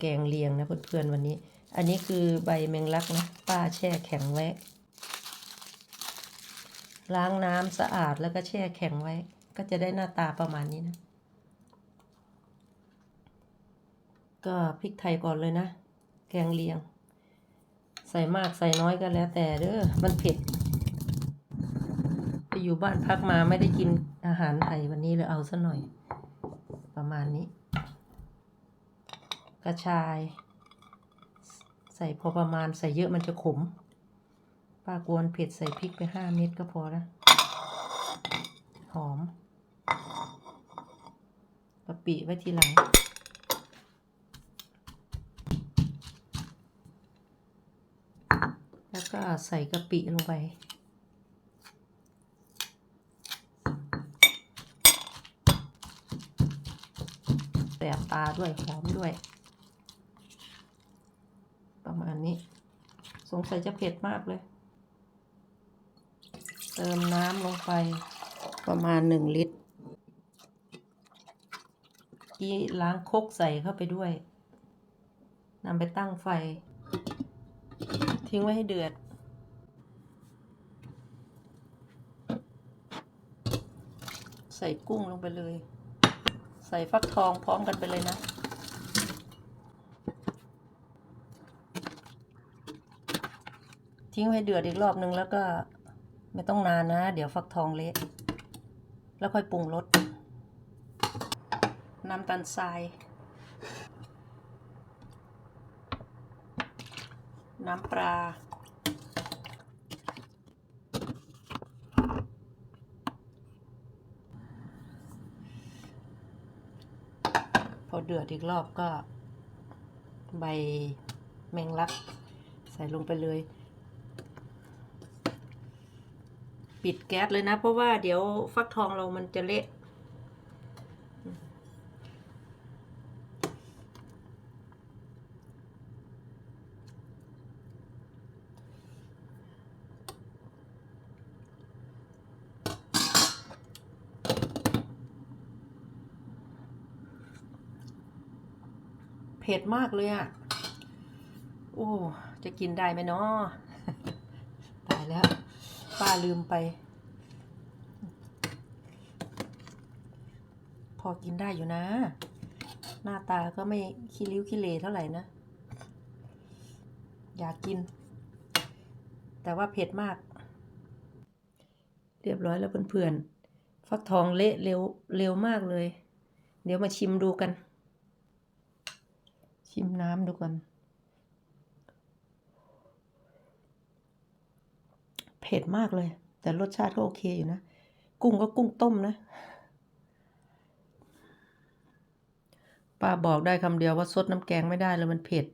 แกงเลียงนะเพื่อนๆวันนี้ อันนี้คือใบแมงลักนะป้าแช่แข็งไว้ ล้างน้ำสะอาดแล้วก็แช่แข็งไว้ ก็จะได้หน้าตาประมาณนี้นะ ก็พริกไทยก่อนเลยนะ แกงเลียง ใส่มากใส่น้อยก็แล้วแต่เด้อมันเผ็ดไปอยู่บ้านพักมาไม่ได้กินอาหารไทยวันนี้เลยเอาซะหน่อย ประมาณนี้ กระชาย ใส่พอประมาณใส่เยอะมันจะขมป้ากวนเผ็ดใส่พริกไปห้าเม็ดก็พอแล้วหอมกะปิไว้ทีหลังแล้วก็ใส่กะปิลงไป แสบตาด้วยหอมด้วย ประมาณนี้ สงสัยจะเผ็ดมากเลย เติมน้ำลงไปประมาณหนึ่งลิตรกี้ล้างคกใส่เข้าไปด้วยนำไปตั้งไฟ ทิ้งไว้ให้เดือด ใส่กุ้งลงไปเลย ใส่ฟักทองพร้อมกันไปเลยนะ ทิ้งไว้เดือดอีกรอบนึงแล้วก็ไม่ต้องนานนะ เดี๋ยวฟักทองเละแล้วค่อยปรุงรสน้ำตาลทราย น้ำปลาพอเดือดอีกรอบก็ใบแมงลัก ใส่ลงไปเลย ปิดแก๊สเลยนะ เพราะว่าเดี๋ยวฟักทองเรามันจะเละเผ็ดมากเลยอะ่ะ โอ้ จะกินได้ไหมเนาะตายแล้ว ป้าลืมไป พอกินได้อยู่นะ หน้าตาก็ไม่ขี้ริ้วขี้เลเท่าไหร่นะ อยากกิน แต่ว่าเผ็ดมาก เรียบร้อยแล้วเพื่อนๆฟักทองเละเร็วเร็วมากเลย เดี๋ยวมาชิมดูกัน ชิมน้ำดูก่อน เผ็ดมากเลย แต่รสชาติก็โอเคอยู่นะ กุ้งก็กุ้งต้มนะป้าบอกได้คำเดียวว่าซดน้ำแกงไม่ได้เลยมันเผ็ด